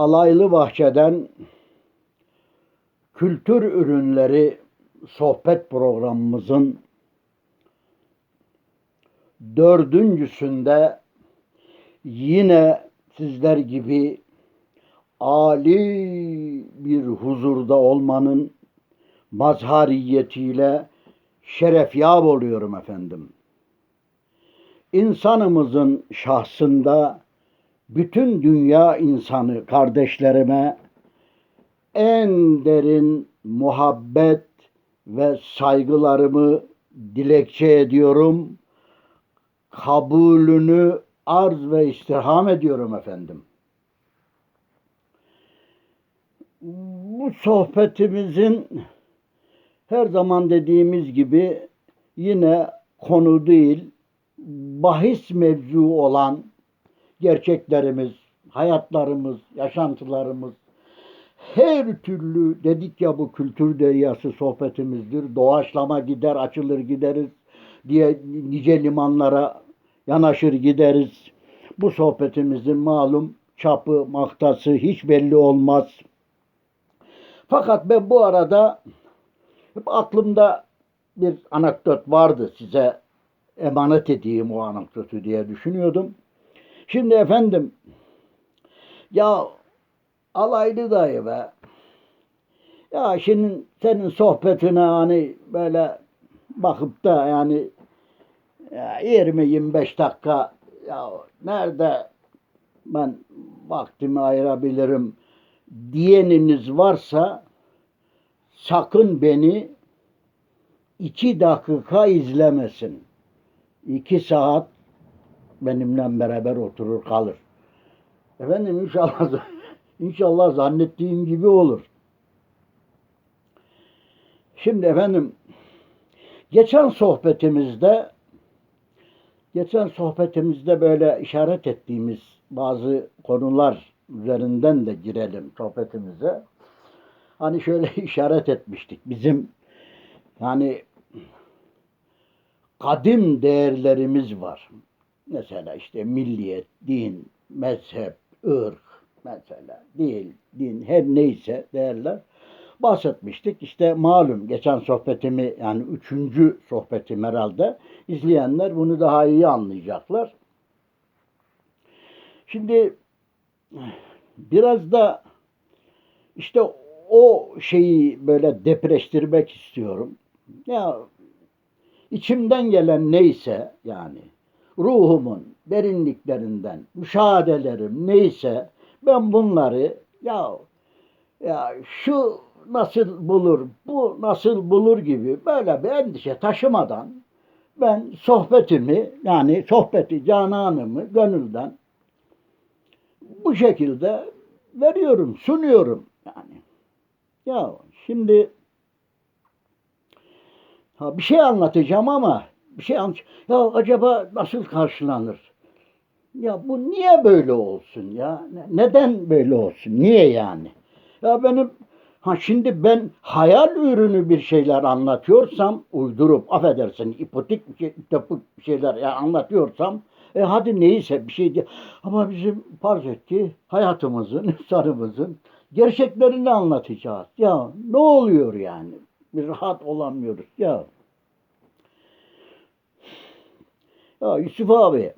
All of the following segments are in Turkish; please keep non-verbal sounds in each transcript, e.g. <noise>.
Alaylı Bahçe'den kültür ürünleri sohbet programımızın dördüncüsünde yine sizler gibi âli bir huzurda olmanın mazhariyetiyle şerefyab oluyorum efendim. İnsanımızın şahsında bütün dünya insanı kardeşlerime en derin muhabbet ve saygılarımı dilekçe ediyorum. Kabulünü arz ve istirham ediyorum efendim. Bu sohbetimizin her zaman dediğimiz gibi yine konu değil, bahis mevzu olan gerçeklerimiz, hayatlarımız, yaşantılarımız, her türlü dedik ya bu kültür deryası sohbetimizdir. Doğaçlama gider, açılır gideriz diye nice limanlara yanaşır gideriz. Bu sohbetimizin malum çapı, maktası hiç belli olmaz. Fakat ben bu arada hep aklımda bir anekdot vardı size emanet edeyim o anekdotu diye düşünüyordum. Şimdi efendim ya alaylı dayı be ya şimdi senin sohbetine hani böyle bakıp da yani ya 20-25 dakika ya nerede ben vaktimi ayırabilirim diyeniniz varsa sakın beni iki dakika izlemesin. İki saat benimle beraber oturur kalır. Efendim inşallah inşallah zannettiğim gibi olur. Şimdi efendim geçen sohbetimizde geçen sohbetimizde böyle işaret ettiğimiz bazı konular üzerinden de girelim sohbetimize. Hani şöyle <laughs> işaret etmiştik. Bizim yani kadim değerlerimiz var. Mesela işte milliyet, din, mezhep, ırk mesela değil, din her neyse değerler bahsetmiştik. İşte malum geçen sohbetimi yani üçüncü sohbetim herhalde izleyenler bunu daha iyi anlayacaklar. Şimdi biraz da işte o şeyi böyle depreştirmek istiyorum. Ya içimden gelen neyse yani ruhumun derinliklerinden müşahedelerim neyse ben bunları ya ya şu nasıl bulur, bu nasıl bulur gibi böyle bir endişe taşımadan ben sohbetimi yani sohbeti cananımı gönülden bu şekilde veriyorum, sunuyorum yani. Ya şimdi ha bir şey anlatacağım ama bir şey anlat. Ya acaba nasıl karşılanır? Ya bu niye böyle olsun ya? Neden böyle olsun? Niye yani? Ya benim ha şimdi ben hayal ürünü bir şeyler anlatıyorsam uydurup affedersin ipotik bir şey, bir şeyler ya anlatıyorsam e hadi neyse bir şey diye. Ama bizim farz etti hayatımızın, <laughs> insanımızın gerçeklerini anlatacağız. Ya ne oluyor yani? Bir rahat olamıyoruz ya. Ya Yusuf abi.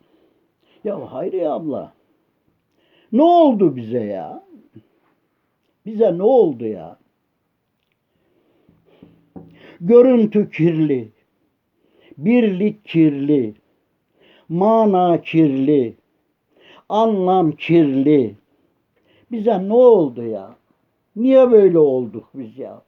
Ya Hayriye abla. Ne oldu bize ya? Bize ne oldu ya? Görüntü kirli. Birlik kirli. Mana kirli. Anlam kirli. Bize ne oldu ya? Niye böyle olduk biz ya?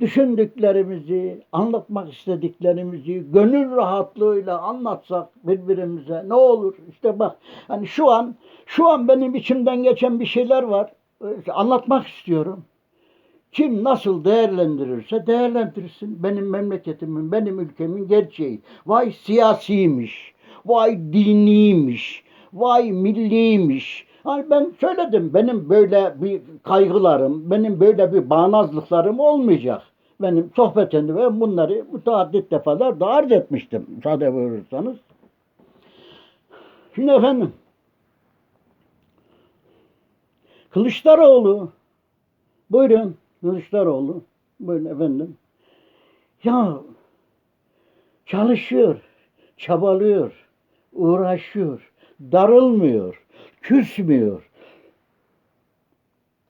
Düşündüklerimizi, anlatmak istediklerimizi gönül rahatlığıyla anlatsak birbirimize ne olur? İşte bak hani şu an şu an benim içimden geçen bir şeyler var. Anlatmak istiyorum. Kim nasıl değerlendirirse değerlendirsin. Benim memleketimin, benim ülkemin gerçeği. Vay siyasiymiş, vay diniymiş, vay milliymiş. Hani ben söyledim benim böyle bir kaygılarım, benim böyle bir bağnazlıklarım olmayacak. Benim sohbetimde ve bunları müteaddit defalar da arz etmiştim. Müsaade buyurursanız. Şimdi efendim Kılıçdaroğlu. Buyurun Kılıçdaroğlu. Buyurun efendim. Ya çalışıyor, çabalıyor, uğraşıyor, darılmıyor, küsmüyor.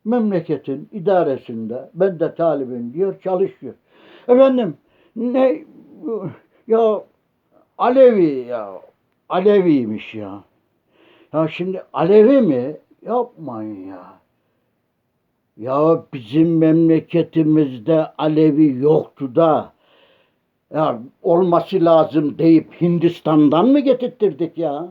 Memleketin idaresinde ben de talibim diyor, çalışıyor. Efendim ne ya Alevi ya Aleviymiş ya. Ya şimdi Alevi mi? Yapmayın ya. Ya bizim memleketimizde Alevi yoktu da ya olması lazım deyip Hindistan'dan mı getirttirdik ya?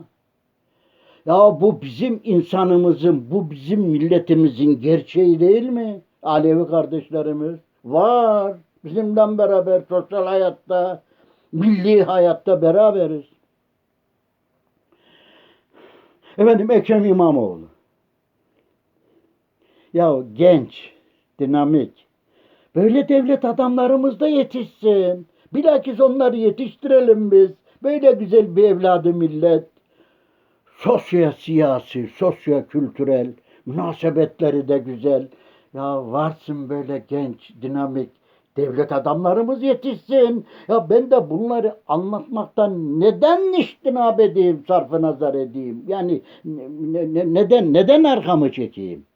Ya bu bizim insanımızın, bu bizim milletimizin gerçeği değil mi? Alevi kardeşlerimiz var. Bizimle beraber sosyal hayatta, milli hayatta beraberiz. Efendim Ekrem İmamoğlu. Ya genç, dinamik. Böyle devlet adamlarımız da yetişsin. Bilakis onları yetiştirelim biz. Böyle güzel bir evladı millet. Sosyo siyasi, sosyo kültürel, münasebetleri de güzel. Ya varsın böyle genç, dinamik devlet adamlarımız yetişsin. Ya ben de bunları anlatmaktan neden iştinab edeyim, sarfı nazar edeyim? Yani ne- ne- neden neden arkamı çekeyim?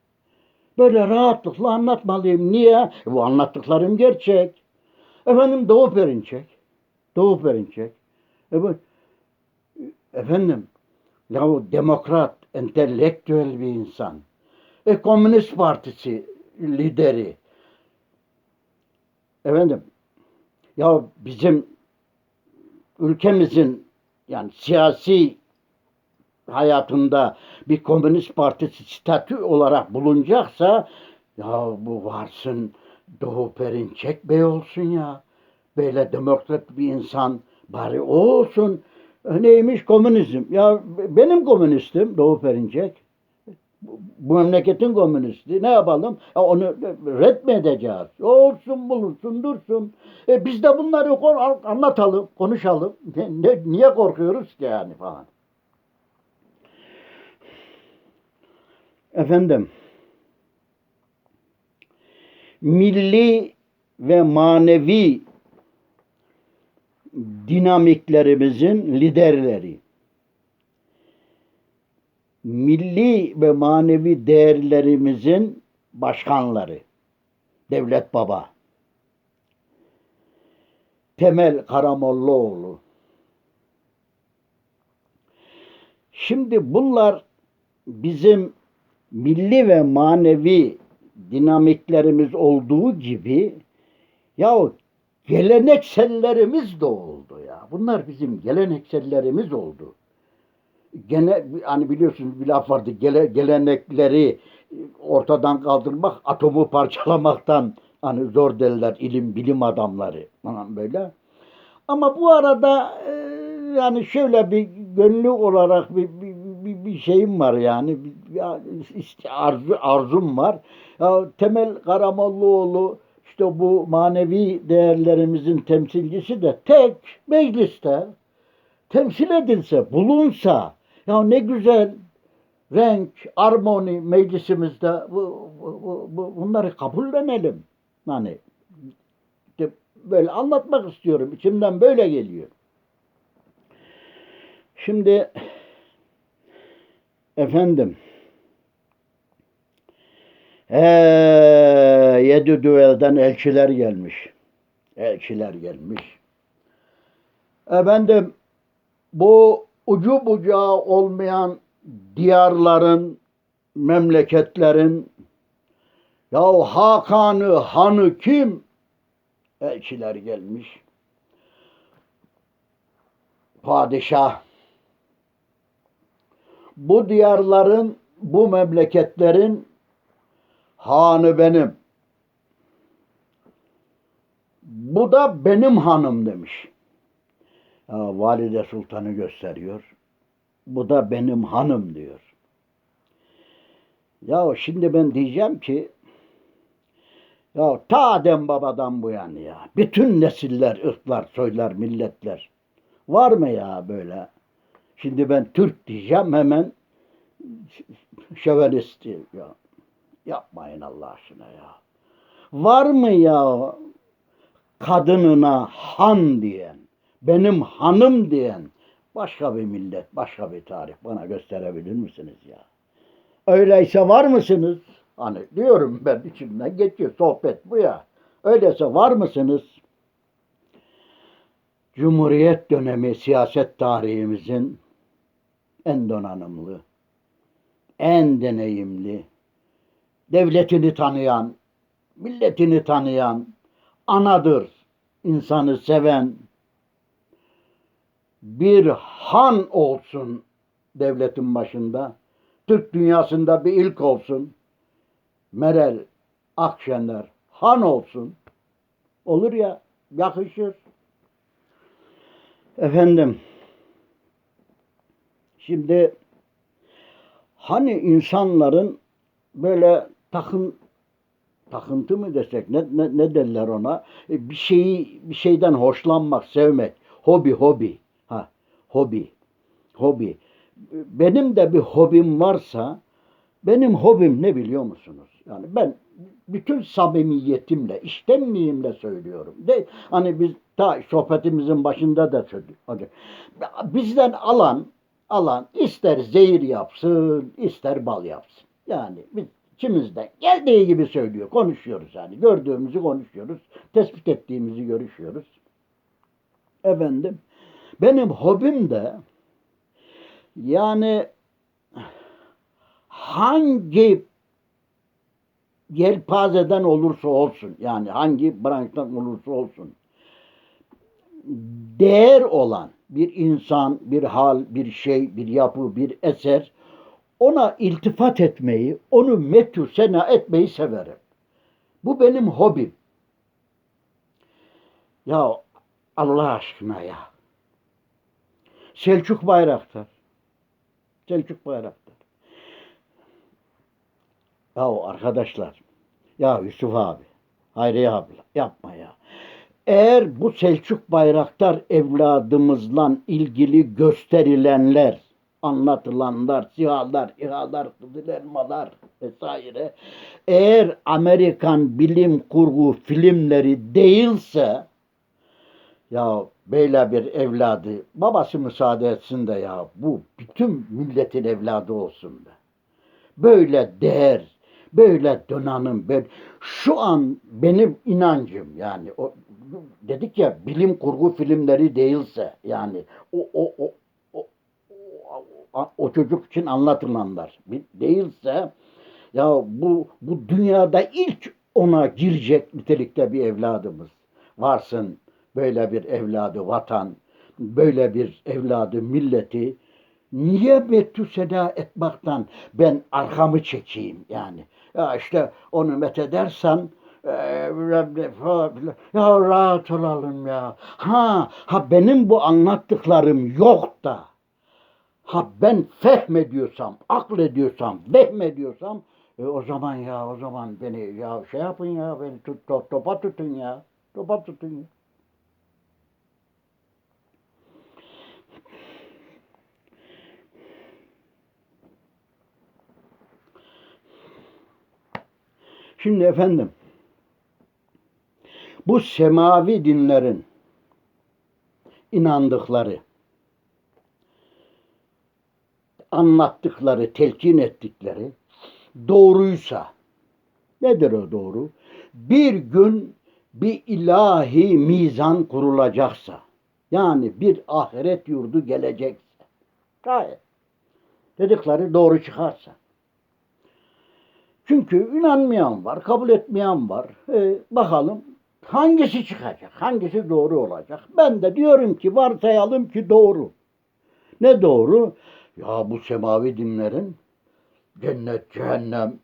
Böyle rahatlıkla anlatmalıyım. Niye? Bu anlattıklarım gerçek. Efendim Doğu Perinçek. Doğu Perinçek. E bu, efendim ya o demokrat, entelektüel bir insan. E Komünist Partisi lideri. Efendim ya bizim ülkemizin yani siyasi hayatında bir komünist partisi statü olarak bulunacaksa ya bu varsın Doğu Perinçek Bey olsun ya. Böyle demokrat bir insan bari o olsun. E, Neymiş komünizm? Ya benim komünistim Doğu Perinçek. Bu- memleketin komünisti. Ne yapalım? Ya onu red mi edeceğiz? Olsun bulunsun dursun. E biz de bunları anlatalım, konuşalım. Ne, ne- niye korkuyoruz ki yani falan. Efendim, milli ve manevi dinamiklerimizin liderleri, milli ve manevi değerlerimizin başkanları, Devlet Baba, Temel Karamollaoğlu. Şimdi bunlar bizim milli ve manevi dinamiklerimiz olduğu gibi ya geleneksellerimiz de oldu ya. Bunlar bizim geleneksellerimiz oldu. Gene hani biliyorsunuz bir laf vardı. Gele, gelenekleri ortadan kaldırmak atomu parçalamaktan <laughs> hani zor derler ilim bilim adamları falan böyle. Ama bu arada e, yani şöyle bir gönlü olarak bir, bir, bir, bir şeyim var yani bir, işte arzu, arzum var. Ya, Temel Karamollaoğlu işte bu manevi değerlerimizin temsilcisi de tek mecliste temsil edilse, bulunsa ya ne güzel renk, armoni meclisimizde bu, bu, bu, bu- bunları kabullenelim. Hani işte böyle anlatmak istiyorum. İçimden böyle geliyor. Şimdi efendim ee, yedi düelden elçiler gelmiş. Elçiler gelmiş. Efendim bu ucu bucağı olmayan diyarların, memleketlerin ya Hakan'ı, Han'ı kim? Elçiler gelmiş. Padişah bu diyarların, bu memleketlerin hanı benim. Bu da benim hanım demiş. Ya, Valide Sultan'ı gösteriyor. Bu da benim hanım diyor. Ya şimdi ben diyeceğim ki ya ta Adem babadan bu yana ya. Bütün nesiller, ırklar, soylar, milletler. Var mı ya böyle? Şimdi ben Türk diyeceğim hemen şövenist ya. Yapmayın Allah aşkına ya. Var mı ya kadınına han diyen, benim hanım diyen başka bir millet, başka bir tarih bana gösterebilir misiniz ya? Öyleyse var mısınız? Hani diyorum ben içimden geçiyor sohbet bu ya. Öyleyse var mısınız? Cumhuriyet dönemi siyaset tarihimizin en donanımlı, en deneyimli, devletini tanıyan, milletini tanıyan, anadır, insanı seven bir han olsun devletin başında. Türk dünyasında bir ilk olsun. Meral Akşener han olsun. Olur ya, yakışır. Efendim, şimdi hani insanların böyle takın takıntı mı desek ne, ne, ne derler ona? E, bir şeyi bir şeyden hoşlanmak sevmek. Hobi hobi. Ha hobi hobi. Benim de bir hobim varsa benim hobim ne biliyor musunuz? Yani ben bütün samimiyetimle iştenliğimle söylüyorum. De hani biz ta sohbetimizin başında da söyledik. Bizden alan alan ister zehir yapsın ister bal yapsın. Yani biz içimizden geldiği gibi söylüyor. Konuşuyoruz yani. Gördüğümüzü konuşuyoruz. Tespit ettiğimizi görüşüyoruz. Efendim benim hobim de yani hangi yelpazeden olursa olsun yani hangi branştan olursa olsun değer olan bir insan, bir hal, bir şey, bir yapı, bir eser ona iltifat etmeyi, onu metü sena etmeyi severim. Bu benim hobim. Ya Allah aşkına ya. Selçuk Bayraktar. Selçuk Bayraktar. Ya arkadaşlar. Ya Yusuf abi. Hayriye abla yapma ya. Eğer bu Selçuk Bayraktar evladımızla ilgili gösterilenler anlatılanlar, sihalar, İHA'lar, kızıl elmalar vesaire eğer Amerikan bilim kurgu filmleri değilse ya böyle bir evladı babası müsaade etsin de ya bu bütün milletin evladı olsun be. Böyle değer, böyle donanım, böyle şu an benim inancım yani o dedik ya bilim kurgu filmleri değilse yani o o o o çocuk için anlatılanlar. Değilse ya bu bu dünyada ilk ona girecek nitelikte bir evladımız varsın. Böyle bir evladı vatan böyle bir evladı milleti niye metü seda etmaktan ben arkamı çekeyim yani? Ya işte onu methedersen e, ya rahat olalım ya. Ha ha benim bu anlattıklarım yok da Ha ben fehmediyorsam, aklediyorsam, vehmediyorsam e o zaman ya o zaman beni ya şey yapın ya beni tut, top, topa tutun ya. Topa tutun ya. Şimdi efendim bu semavi dinlerin inandıkları anlattıkları, telkin ettikleri doğruysa nedir o doğru? Bir gün bir ilahi mizan kurulacaksa yani bir ahiret yurdu gelecekse gayet dedikleri doğru çıkarsa. Çünkü inanmayan var, kabul etmeyen var. E, bakalım hangisi çıkacak, hangisi doğru olacak. Ben de diyorum ki varsayalım ki doğru. Ne doğru? Ya bu semavi dinlerin cennet, cehennem,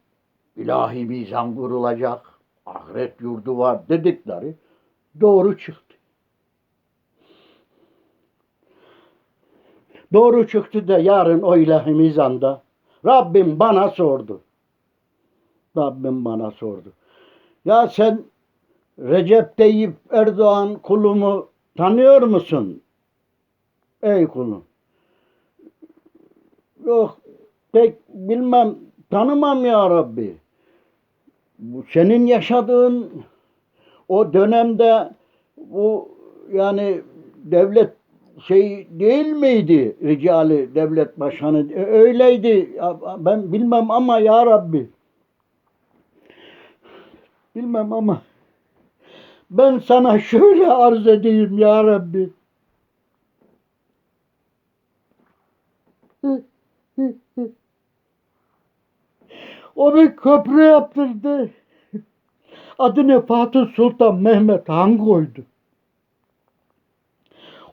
ilahi mizan kurulacak, ahiret yurdu var dedikleri doğru çıktı. Doğru çıktı da yarın o ilahi mizanda Rabbim bana sordu. Rabbim bana sordu. Ya sen Recep Tayyip Erdoğan kulumu tanıyor musun? Ey kulum. Yok pek bilmem tanımam ya Rabbi. bu senin yaşadığın o dönemde bu yani devlet şey değil miydi ricali devlet başkanı? E, öyleydi. Ben bilmem ama ya Rabbi. Bilmem ama ben sana <laughs> şöyle arz edeyim ya Rabbi <laughs> o bir köprü yaptırdı adını Fatih Sultan Mehmet Han koydu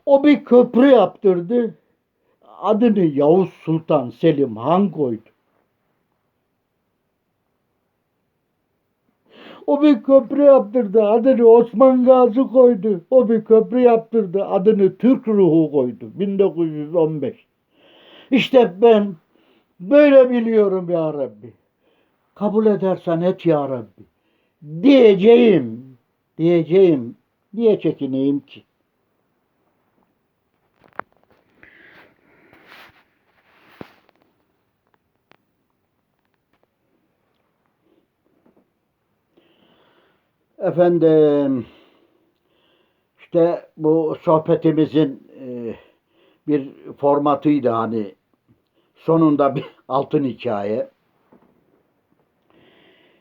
o bir köprü yaptırdı. Adını Yavuz Sultan Selim Han koydu. O bir köprü yaptırdı. Adını Osman Gazi koydu. O bir köprü yaptırdı. Adını Türk Ruhu koydu. 1915. İşte ben böyle biliyorum ya Rabbi. Kabul edersen et ya Rabbi. Diyeceğim. Diyeceğim. Niye çekineyim ki? Efendim, işte bu sohbetimizin e, bir formatıydı hani sonunda bir <laughs> altın hikaye.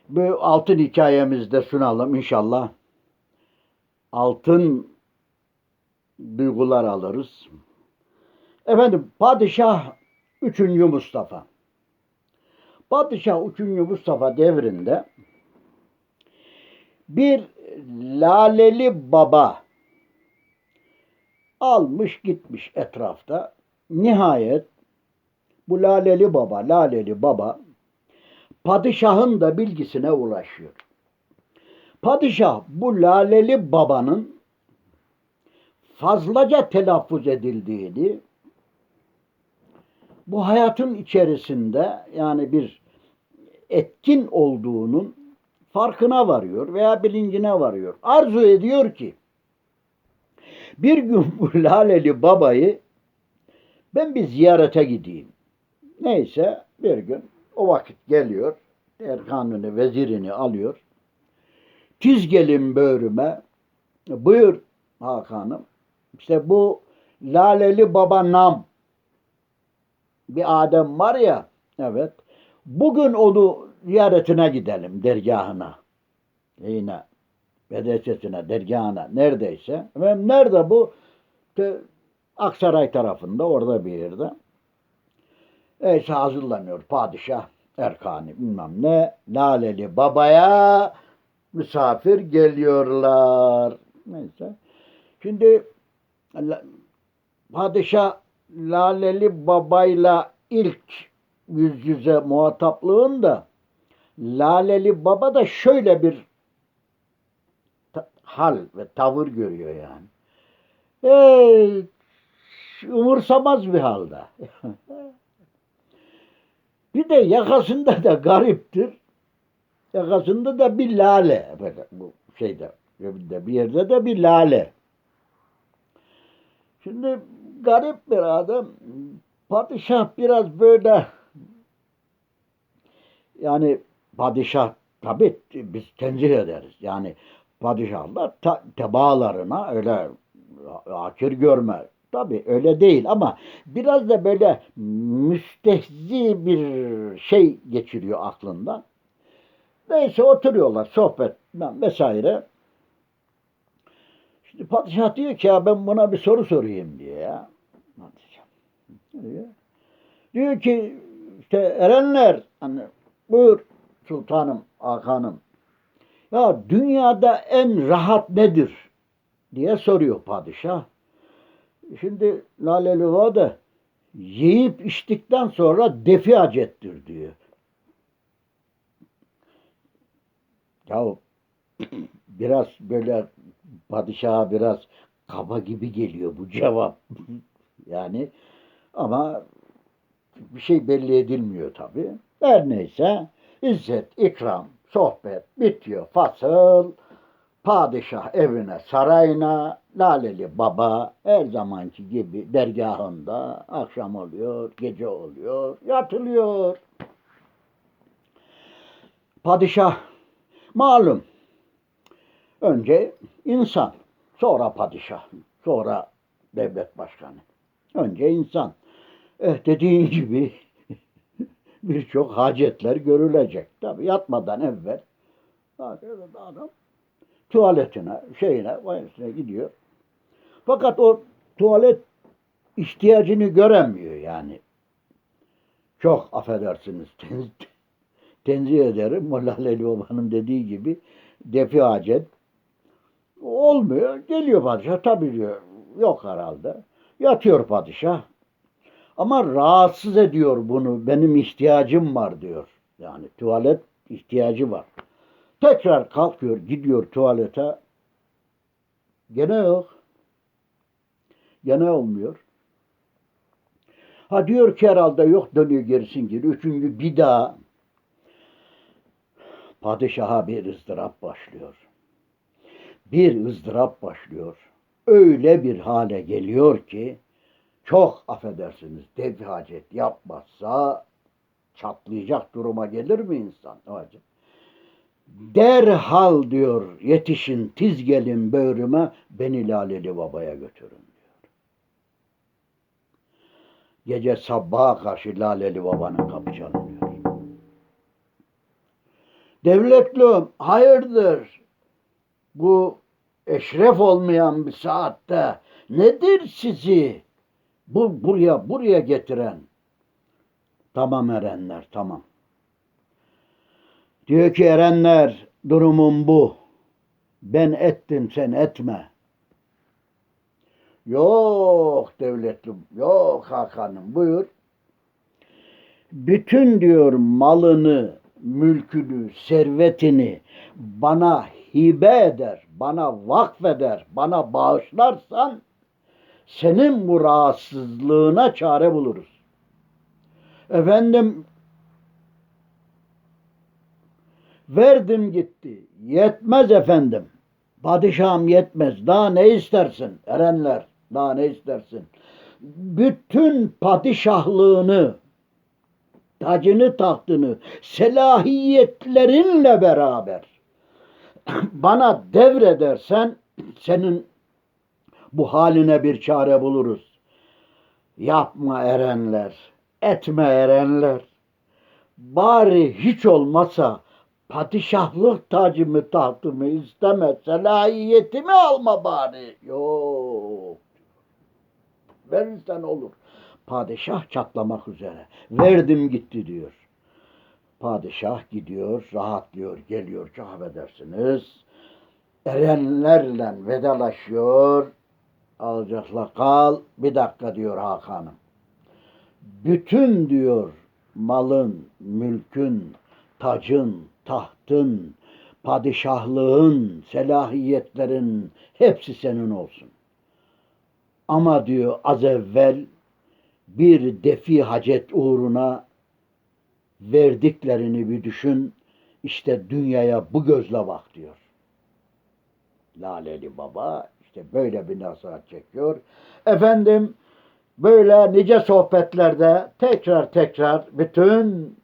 Bu altın hikayemizde sunalım inşallah. Altın duygular alırız. Efendim Padişah 3. Mustafa. Padişah 3. Mustafa devrinde bir laleli baba almış gitmiş etrafta. Nihayet bu laleli baba, laleli baba padişahın da bilgisine ulaşıyor. Padişah bu laleli babanın fazlaca telaffuz edildiğini, bu hayatın içerisinde yani bir etkin olduğunun farkına varıyor veya bilincine varıyor. Arzu ediyor ki bir gün bu <laughs> laleli babayı ben bir ziyarete gideyim. Neyse bir gün o vakit geliyor. Erkanını, vezirini alıyor. Tiz gelin böğrüme. Buyur Hakan'ım. İşte bu laleli baba nam bir Adem var ya evet. Bugün onu ziyaretine gidelim dergahına. Yine medresesine, dergahına neredeyse. Efendim nerede bu? Aksaray tarafında orada bir yerde. Neyse hazırlanıyor padişah Erkani bilmem ne. Laleli babaya misafir geliyorlar. Neyse. Şimdi padişah Laleli babayla ilk yüz yüze muhataplığında Laleli Baba da şöyle bir hal ve tavır görüyor yani. Ey, umursamaz bir halde. <laughs> bir de yakasında da gariptir. Yakasında da bir lale. Böyle bu şeyde cebinde bir yerde de bir lale. Şimdi garip bir adam. Padişah biraz böyle yani padişah tabi biz tenzih ederiz. Yani padişahlar ta, tebaalarına öyle akir görme. Tabi öyle değil ama biraz da böyle müstehzi bir şey geçiriyor aklından. Neyse oturuyorlar sohbet vesaire. Şimdi padişah diyor ki ya ben buna bir soru sorayım diye ya. Padişah. Diyor. Diyor ki işte erenler hani buyur sultanım, hakanım. Ya dünyada en rahat nedir? diye soruyor padişah. Şimdi Laleli da yiyip içtikten sonra defi hacettir diyor. Ya <clears throat> biraz böyle padişaha biraz kaba gibi geliyor bu cevap. <laughs> yani ama bir şey belli edilmiyor tabii. Her neyse İzzet, ikram, sohbet bitiyor. Fasıl, padişah evine, sarayına, Laleli Baba her zamanki gibi dergahında akşam oluyor, gece oluyor, yatılıyor. Padişah Malum. Önce insan, sonra padişah, sonra devlet başkanı. Önce insan. Eh dediğin gibi birçok hacetler görülecek. Tabii yatmadan evvel adam tuvaletine, şeyine, valizine gidiyor. Fakat o tuvalet ihtiyacını göremiyor yani. Çok affedersiniz. Ten- Tenzih ederim. Molla Ali Baba'nın dediği gibi defi hacet olmuyor. Geliyor padişah tabii diyor. Yok herhalde. Yatıyor padişah. Ama rahatsız ediyor bunu. Benim ihtiyacım var diyor. Yani tuvalet ihtiyacı var. Tekrar kalkıyor, gidiyor tuvalete. Gene yok. Gene olmuyor. Ha diyor ki herhalde yok dönüyor gerisin geri. Üçüncü bir daha padişaha bir ızdırap başlıyor. Bir ızdırap başlıyor. Öyle bir hale geliyor ki çok affedersiniz dev hacet yapmazsa çatlayacak duruma gelir mi insan? Hacet. Derhal diyor yetişin tiz gelin böğrüme beni Laleli Baba'ya götürün diyor. Gece sabaha karşı Laleli Baba'nın kapı çalınıyor. Devletlüm hayırdır bu eşref olmayan bir saatte nedir sizi bu buraya buraya getiren? Tamam erenler tamam. Diyor ki erenler durumum bu. Ben ettim sen etme. Yok devletlüm, yok Hakan'ım buyur. Bütün diyor malını, mülkünü, servetini bana hibe eder, bana vakfeder, bana bağışlarsan senin bu rahatsızlığına çare buluruz. Efendim verdim gitti. Yetmez efendim. Padişahım yetmez. Daha ne istersin erenler? Daha ne istersin? Bütün padişahlığını, tacını tahtını, selahiyetlerinle beraber <clears throat> bana devredersen senin bu haline bir çare buluruz. Yapma erenler, etme erenler. Bari hiç olmasa padişahlık tacımı tahtımı isteme, selahiyetimi alma bari. Yok. Verirsen olur. Padişah çatlamak üzere. Verdim gitti diyor. Padişah gidiyor, rahatlıyor, geliyor, çok affedersiniz. Erenlerle vedalaşıyor. Alacakla kal. Bir dakika diyor Hakan'ım. Bütün diyor malın, mülkün, tacın, tahtın, padişahlığın, selahiyetlerin hepsi senin olsun. Ama diyor az evvel bir defi hacet uğruna verdiklerini bir düşün. İşte dünyaya bu gözle bak diyor. Laleli Baba işte böyle bir nasihat çekiyor. Efendim böyle nice sohbetlerde tekrar tekrar bütün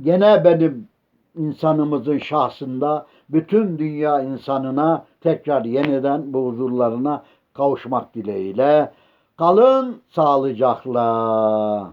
gene benim insanımızın şahsında bütün dünya insanına tekrar yeniden bu huzurlarına kavuşmak dileğiyle kalın sağlıcakla.